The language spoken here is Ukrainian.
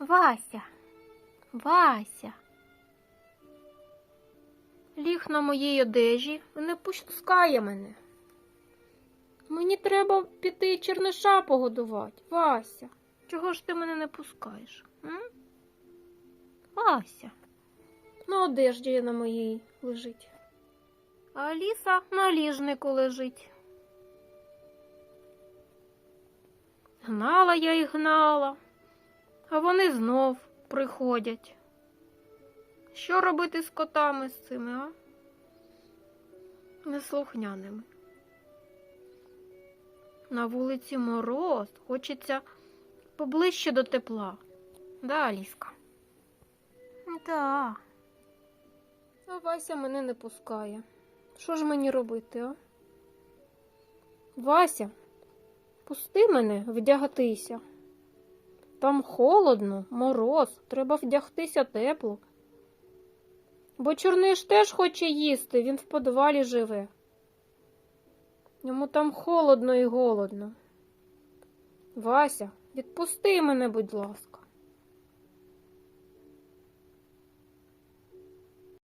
Вася, Вася. Ліг на моїй одежі не пускає мене. Мені треба піти черниша погодувати. Вася, чого ж ти мене не пускаєш? М? Вася. На одежді на моїй лежить. А Аліса на ліжнику лежить. Гнала я і гнала, а вони знов приходять. Що робити з котами з цими, а? Неслухняними. На вулиці мороз, хочеться поближче до тепла. Да, Аліска? Да. А Вася мене не пускає. Що ж мені робити, а? Вася, пусти мене вдягатися. Там холодно, мороз, треба вдягтися тепло. Бо чорниш теж хоче їсти, він в подвалі живе. Йому там холодно і голодно. Вася, відпусти мене, будь ласка.